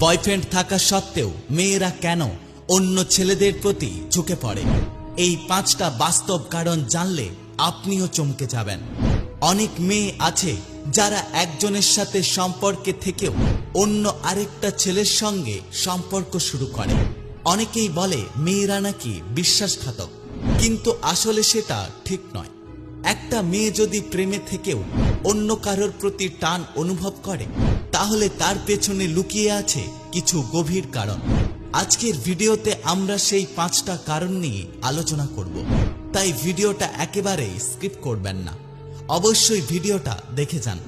Boyfriend থাকা সত্ত্বেও মেয়েরা কেন অন্য ছেলেদের প্রতি ঝুঁকে পড়ে? এই পাঁচটা বাস্তব কারণ জানলে আপনিও চমকে যাবেন। অনেক মেয়ে আছে যারা একজনের সাথে সম্পর্কে থেকেও অন্য আরেকটা ছেলের সঙ্গে সম্পর্ক শুরু করে। অনেকেই বলে মেয়েরা নাকি বিশ্বাসঘাতক, কিন্তু আসলে সেটা ঠিক নয়। একটা মেয়ে যদি প্রেমে থেকেও অন্য কারোর প্রতি টান অনুভব করে তাহলে তার পেছনে লুকিয়ে আছে কিছু গভীর কারণ। আজকের ভিডিওতে আমরা সেই পাঁচটা কারণ নিয়ে আলোচনা করব। তাই ভিডিওটা একেবারেই স্কিপ করবেন না। অবশ্যই ভিডিওটা দেখে যান।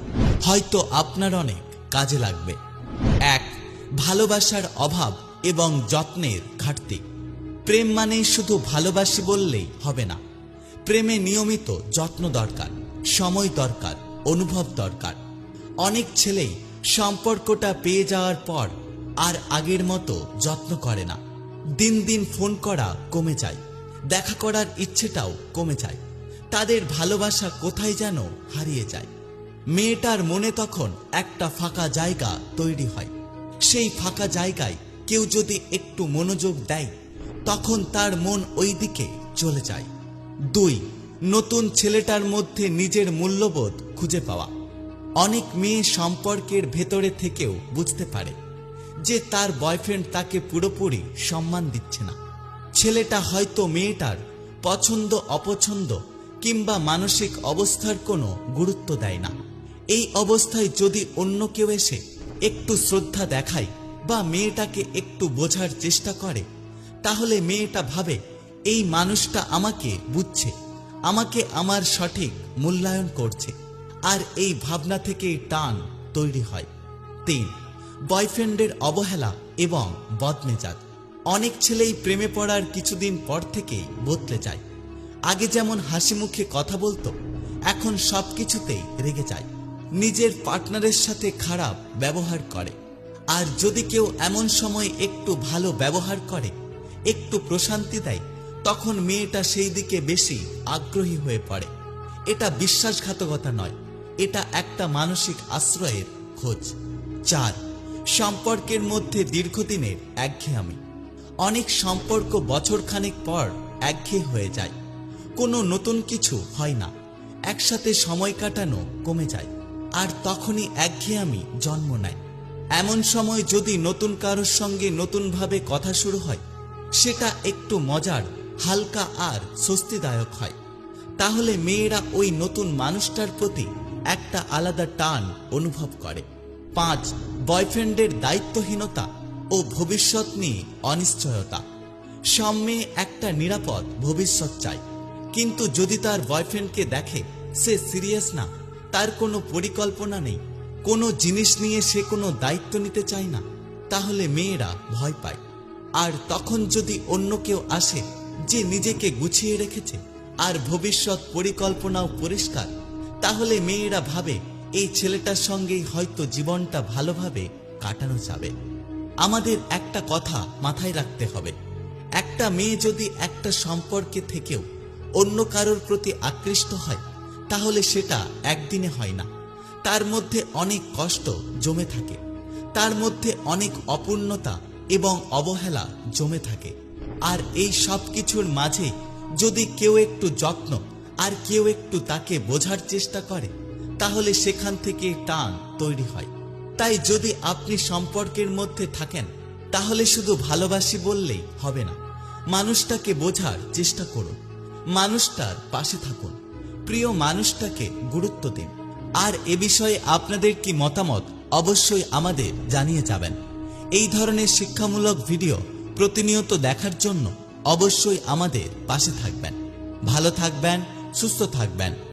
হয়তো আপনার অনেক কাজে লাগবে। এক, ভালোবাসার অভাব এবং যত্নের ঘাটতি। প্রেম মানেই শুধু ভালোবাসি বললেই হবে না। প্রেমে নিয়মিত যত্ন দরকার, সময় দরকার, অনুভব দরকার। অনেক ছেলেই সম্পর্কটা পেয়ে যাওয়ার পর আর আগের মতো যত্ন করে না। দিন দিন ফোন করা কমে যায়, দেখা করার ইচ্ছেটাও কমে যায়। তাদের ভালোবাসা কোথায় যেন হারিয়ে যায়। মেয়েটার মনে তখন একটা ফাঁকা জায়গা তৈরি হয়। সেই ফাঁকা জায়গায় কেউ যদি একটু মনোযোগ দেয়, তখন তার মন ওই দিকে চলে যায়। দুই, নতুন ছেলেটার মধ্যে নিজের মূল্যবোধ খুঁজে পাওয়া। অনেক মেয়ে সম্পর্কের ভেতরে থেকেও বুঝতে পারে যে তার বয়ফ্রেন্ড তাকে পুরোপুরি সম্মান দিচ্ছে না। ছেলেটা হয়তো মেয়েটার পছন্দ, অপছন্দ কিংবা মানসিক অবস্থার কোনো গুরুত্ব দেয় না। এই অবস্থায় যদি অন্য কেউ এসে একটু শ্রদ্ধা দেখায় বা মেয়েটাকে একটু বোঝার চেষ্টা করে, তাহলে মেয়েটা ভাবে, এই মানুষটা আমাকে বুঝছে, আমাকে আমার সঠিক মূল্যায়ন করছে। আর এই ভাবনা থেকেই টান তৈরি হয়। তিন, বয়ফ্রেন্ডের অবহেলা এবং বদমেজাজ। অনেক ছেলেই প্রেমে পড়ার কিছুদিন পর থেকেই বদলে যায়। আগে যেমন হাসি মুখে কথা বলতো, এখন সবকিছুতেই রেগে যায়। নিজের পার্টনারের সাথে খারাপ ব্যবহার করে। আর যদি কেউ এমন সময় একটু ভালো ব্যবহার করে, একটু প্রশান্তি দেয়, তখন মেয়েটা সেই দিকে বেশি আগ্রহী হয়ে পড়ে। এটা বিশ্বাসঘাতকতা নয়। এটা একটা মানসিক আশ্রয়ের খোঁজ। চার, সম্পর্কের মধ্যে দীর্ঘদিনের একঘেয়ামি। অনেক সম্পর্ক বছরখানেক পর একঘেয়ে হয়ে যায়। কোনো নতুন কিছু হয় না। একসাথে সময় কাটানো কমে যায়। আর তখনই একঘেয়ামি জন্ম নেয়। এমন সময় যদি নতুন কারোর সঙ্গে নতুনভাবে কথা শুরু হয়, সেটা একটু মজার, হালকা আর স্বস্তিদায়ক হয়। তাহলে মেয়েরা ওই নতুন মানুষটার প্রতি একটা আলাদা টান অনুভব করে। পাঁচ, বয়ফ্রেন্ডের দায়িত্বহীনতা ও ভবিষ্যৎ নিয়ে অনিশ্চয়তা। সব মেয়ে একটা নিরাপদ ভবিষ্যৎ চায় কিন্তু যদি তার বয়ফ্রেন্ডকে দেখে সে সিরিয়াস না, তার কোনো পরিকল্পনা নেই, কোনো জিনিস নিয়ে সে কোনো দায়িত্ব নিতে চায় না, তাহলে মেয়েরা ভয় পায়। আর তখন যদি অন্য কেউ আসে যে নিজেকে গুছিয়ে রেখেছে, আর ভবিষ্যৎ পরিকল্পনাও পরিষ্কার তাহলে মেয়েরা ভাবে, এই ছেলেটার সঙ্গেই হয়তো জীবনটা ভালোভাবে কাটানো যাবে। আমাদের একটা কথা মাথায় রাখতে হবে। একটা মেয়ে যদি একটা সম্পর্কে থেকেও অন্য কারোর প্রতি আকৃষ্ট হয়, তাহলে সেটা একদিনে হয় না। তার মধ্যে অনেক কষ্ট জমে থাকে। তার মধ্যে অনেক অপূর্ণতা এবং অবহেলা জমে থাকে। আর এই সব কিছুর মাঝে যদি কেউ একটু যত্ন আর কেউ একটু তাকে বোঝার চেষ্টা করে, তাহলে সেখান থেকে টান তৈরি হয়। তাই যদি আপনি সম্পর্কের মধ্যে থাকেন, তাহলে শুধু ভালোবাসি বললেই হবে না। মানুষটাকে বোঝার চেষ্টা করুন। মানুষটার পাশে থাকুন। প্রিয় মানুষটাকে গুরুত্ব দিন। আর এ বিষয়ে আপনাদের কি মতামত, অবশ্যই আমাদের জানিয়ে যাবেন। এই ধরনের শিক্ষামূলক ভিডিও প্রতিনিয়ত দেখার জন্য অবশ্যই আমাদের পাশে থাকবেন। ভালো থাকবেন সুস্থ থাকবেন।